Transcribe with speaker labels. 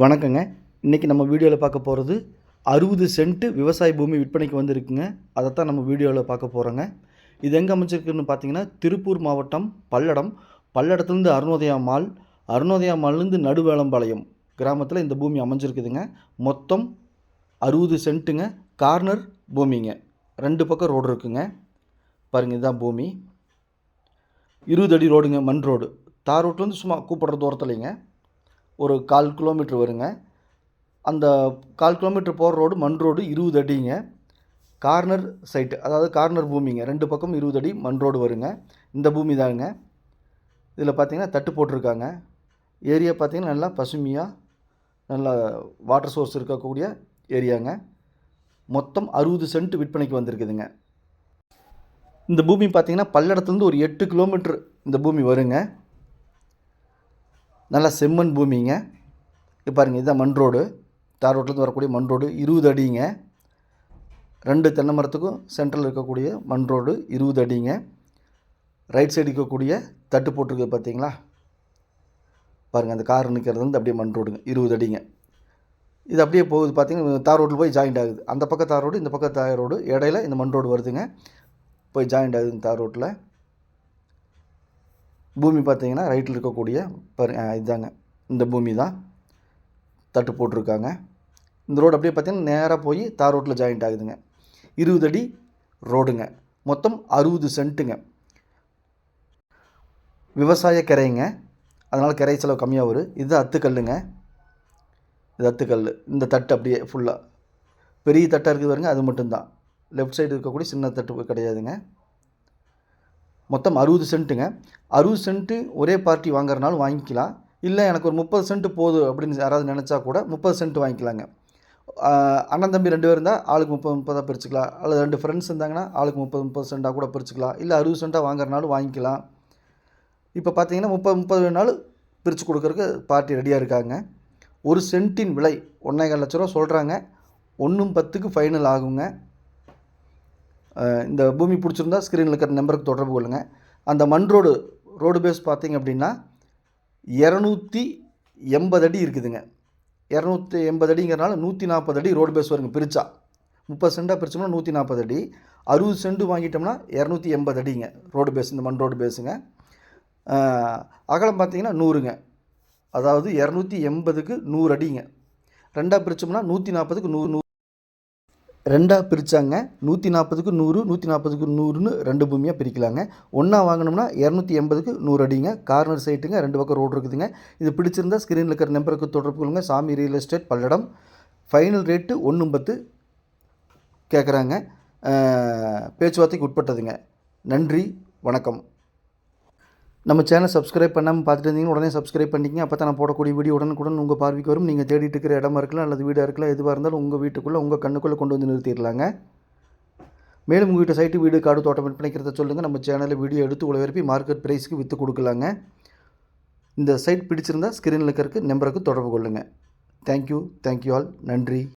Speaker 1: வணக்கங்க. இன்றைக்கி நம்ம வீடியோவில் பார்க்க போகிறது அறுபது சென்ட்டு விவசாய பூமி விற்பனைக்கு வந்திருக்குங்க. அதைத்தான் நம்ம வீடியோவில் பார்க்க போகிறோங்க இது எங்கே அமைச்சிருக்குன்னு பார்த்தீங்கன்னா திருப்பூர் மாவட்டம் பல்லடம். பல்லடத்துலேருந்து அருணோதயா மால் அருணோதயா மால்லேருந்து நடுவேளம்பாளையம் கிராமத்தில் இந்த பூமி அமைஞ்சிருக்குதுங்க. மொத்தம் அறுபது சென்ட்டுங்க கார்னர் பூமிங்க. ரெண்டு பக்கம் ரோடு இருக்குங்க. பாருங்கள் இதுதான் பூமி. இருபது அடி ரோடுங்க மண் ரோடு. தார் ரோட்லேருந்து சும்மா கூப்பிட்ற தூரத்துலைங்க. ஒரு கால் கிலோமீட்ரு வருங்க. அந்த கால் கிலோமீட்டர் போகிற ரோடு மண் ரோடு இருபது அடிங்க. கார்னர் சைட்டு அதாவது கார்னர் பூமிங்க. ரெண்டு பக்கம் இருபது அடி மண் ரோடு வருங்க. இந்த பூமி தாங்க. இதில் பார்த்தீங்கன்னா தட்டு போட்டிருக்காங்க. ஏரியா பார்த்தீங்கன்னா நல்லா பசுமையாக நல்லா வாட்டர் சோர்ஸ் இருக்கக்கூடிய ஏரியாங்க. மொத்தம் அறுபது சென்ட் விற்பனைக்கு வந்திருக்குதுங்க. இந்த பூமி பார்த்தீங்கன்னா பல்லடத்துலேருந்து ஒரு எட்டு கிலோமீட்ரு இந்த பூமி வருங்க. நல்லா செம்மண் பூமிங்க. இப்போ பாருங்க இதுதான் மண் ரோடு. தார் ரோட்லேருந்து வரக்கூடிய மண் ரோடு இருபது அடிங்க. ரெண்டு தென்னை மரத்துக்கும் சென்ட்ரல் இருக்கக்கூடிய மண் ரோடு இருபது அடிங்க. ரைட் சைடு இருக்கக்கூடிய தட்டு போட்டிருக்கு பார்த்தீங்களா பாருங்கள் அந்த கார் நிற்கிறது வந்து அப்படியே மண் ரோடுங்க இருபது அடிங்க. இது அப்படியே போகுது பார்த்தீங்கன்னா தார் ரோட்டில் போய் ஜாயிண்ட் ஆகுது. அந்த பக்கம் தார் ரோடு இந்த பக்கம் தார் ரோடு இடையில இந்த மண் ரோடு வருதுங்க. போய் ஜாயிண்ட் ஆகுதுங்க தார் ரோட்டில். பூமி பார்த்தீங்கன்னா ரைட்டில் இருக்கக்கூடிய பரு இதாங்க. இதுதாங்க இந்த பூமி தான் தட்டு போட்டிருக்காங்க. இந்த ரோடு அப்படியே பார்த்தீங்கன்னா நேராக போய் தார் ரோட்டில் ஜாயிண்ட் ஆகுதுங்க. இருபது அடி ரோடுங்க. மொத்தம் அறுபது சென்ட்டுங்க. விவசாய கரைங்க. அதனால் கரை செலவு கம்மியாக வரும். இது அத்துக்கல்லுங்க. இது அத்துக்கல் இந்த தட்டு அப்படியே ஃபுல்லாக பெரிய தட்டாக இருக்குது பாருங்க அது மட்டும்தான். லெஃப்ட் சைடு இருக்கக்கூடிய சின்ன தட்டு கிடையாதுங்க. மொத்தம் அறுபது சென்ட்டுங்க. அறுபது சென்ட்டு ஒரே பார்ட்டி வாங்குறனாலும் வாங்கிக்கலாம். இல்லை எனக்கு ஒரு முப்பது சென்ட் போதும் அப்படின்னு யாராவது நினச்சா கூட முப்பது சென்ட் வாங்கிக்கலாங்க. அண்ணன் தம்பி ரெண்டு பேர் இருந்தால் ஆளுக்கு முப்பது முப்பதாக பிரிச்சுக்கலாம். அல்லது ரெண்டு ஃப்ரெண்ட்ஸ் இருந்தாங்கன்னா ஆளுக்கு முப்பது முப்பது சென்ட்டாக கூட பிரிச்சுக்கலாம். இல்லை அறுபது சென்ட்டாக வாங்குறனாலும் வாங்கிக்கலாம். இப்போ பார்த்தீங்கன்னா முப்பது முப்பது வேணாலும் பிரித்து கொடுக்குறக்கு பார்ட்டி ரெடியாக இருக்காங்க. ஒரு சென்ட்டின் விலை ஒன்றேகால் லட்ச ரூபா சொல்கிறாங்க ஒன்றும் பத்துக்கு ஃபைனல் ஆகுங்க. இந்த பூமி பிடிச்சிருந்தா ஸ்க்ரீனில் இருக்கிற நம்பருக்கு தொடர்பு கொள்ளுங்கள் அந்த மண் ரோடு ரோடு பேஸ் பார்த்தீங்க அப்படின்னா இரநூத்தி எண்பது அடி இருக்குதுங்க. இரநூத்தி எண்பது அடிங்கிறனால நூற்றி நாற்பது அடி ரோடு பேஸ் வருங்க பிரித்தா முப்பது சென்டாக பிரித்தோம்னா நூற்றி நாற்பது அடி. அறுபது சென்ட் வாங்கிட்டோம்னா இரநூத்தி எண்பது அடிங்க ரோடு பேஸ் இந்த மண் ரோடு பேஸுங்க அகலம் பார்த்தீங்கன்னா நூறுங்க. அதாவது இரநூத்தி எண்பதுக்கு நூறு அடிங்க. ரெண்டாக பிரித்தோம்னா நூற்றி நாற்பதுக்கு நூறு நூறு ரெண்டாக பிரித்தாங்க நூற்றி நாற்பதுக்கு நூறு நூற்றி நாற்பதுக்கு நூறுன்னு ரெண்டு பூமியாக பிரிக்கலாங்க. ஒன்றா வாங்கினோம்னா இரநூத்தி எண்பதுக்கு நூறு அடிங்க. கார்னர் சைட்டுங்க ரெண்டு பக்கம் ரோடு இருக்குதுங்க. இது பிடிச்சிருந்தா ஸ்க்ரீனில் இருக்கிற நம்பருக்கு தொடர்பு கொள்ளுங்க. Sami real estate Palladam. Final rate ஒன்று பத்து கேட்குறாங்க பேச்சுவார்த்தைக்கு உட்பட்டதுங்க. நன்றி வணக்கம். நம்ம சேனல் சப்ஸ்கிரைப் பண்ணாமல் பார்த்துட்டு இருந்தீங்கன்னா உடனே சப்ஸ்கிரைப் பண்ணிக்கங்க. அப்போ தான் நான் போடக்கூடிய வீடியோ உடனுக்குடன் உங்கள் பார்வைக்கு வரும். நீங்கள் தேடிட்டு இருக்கிற இடமா இருக்கலாம் அல்லது வீடாக இருக்கலாம் எதுவாக இருந்தாலும் உங்கள் வீட்டுக்குள்ளே உங்கள் கண்ணுக்குள்ளே கொண்டு வந்து நிறுத்திடலாங்க. மேலும் உங்கள் வீட்டு சைட்டு வீடு காடு தோட்டம் விற்பனைக்கிறத சொல்லுங்கள் நம்ம சேனலில் வீடியோ எடுத்து உழவரப்பி மார்க்கெட் ப்ரைஸுக்கு விற்று கொடுக்கலாங்க. இந்த சைட் பிடிச்சிருந்தா ஸ்க்ரீனில் இருக்கிறக்கு நம்பருக்கு தொடர்பு கொள்ளுங்கள் தேங்க்யூ தேங்க்யூ ஆல் நன்றி.